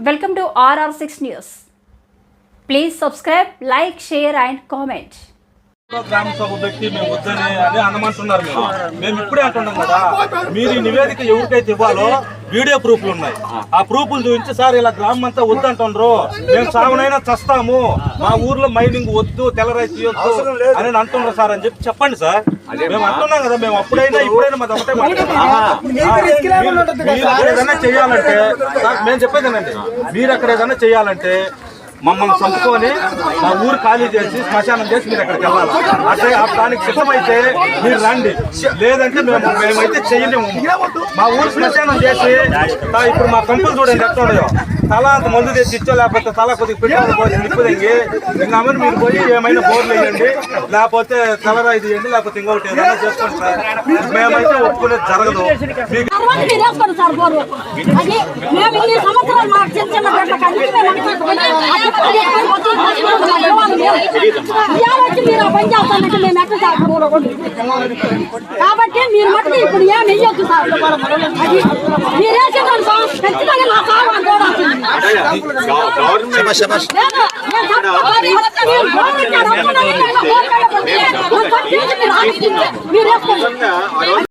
Welcome to RR six news please subscribe like share and comment గ్రామ సభ పెట్టి మేము వద్దని అని అనమంటున్నారు మేము ఇప్పుడే అంటున్నాం కదా. మీరు నివేదిక ఎవరికైతే ఇవ్వాలో వీడియో ప్రూఫ్లు ఉన్నాయి. ఆ. ప్రూఫ్లు చూపించి సార్ ఇలా గ్రామం అంతా వద్దంటుండ్రు మేము సాగునైనా చస్తాము. మా ఊర్లో మైనింగ్ వద్దు తెల్లరై తీయొద్దు అని అంటున్నారు సార్ అని చెప్పి చెప్పండి సార్. మేము అంటున్నాం కదా మేము అప్పుడైనా ఇప్పుడైనా మాది ఒకటే. మీరు మీరు అక్కడ ఏదైనా చేయాలంటే సార్ మేము చెప్పేదేనండి మీరు అక్కడ ఏదైనా చేయాలంటే మమ్మల్ని చంపుకొని మా ఊరు ఖాళీ చేసి శ్మశానం చేసి మీరు అక్కడికి వెళ్ళాలి? అట్లే ఆ దానికి సిద్ధమైతే మీరు రండి. లేదంటే మేము మేమైతే చేయలేము. మా ఊరు శ్మశానం చేసి ఇప్పుడు మా కంపులు చూడండి ఎట్లా తల అంత మందు తెచ్చి ఇచ్చో లేకపోతే తల కొద్దిగా పెట్టుకుని పోయి నిప్పుదంగి. ఇంకా మీరు పోయి ఏమైనా బోర్లు వేయండి. లేకపోతే తలరాయి తీయండి లేకపోతే ఇంకొకటి ఏదైనా చేసుకోండి సార్. మేమైతే ఒప్పుకునేది జరగదు. మీకు సార్ మేము ఇన్ని సంవత్సరాలు మాకు చిన్న చిన్న వచ్చి మీరు పని చేస్తానంటే మేము ఎట్లా చేస్తాం? కాబట్టి మీరు మట్టుకు ఇప్పుడు ఏం వెయ్యొద్దు సార్. అది మీరు వేసేదానుకో ఖచ్చితంగా నా సాగు అనుకోవడానికి లేదు,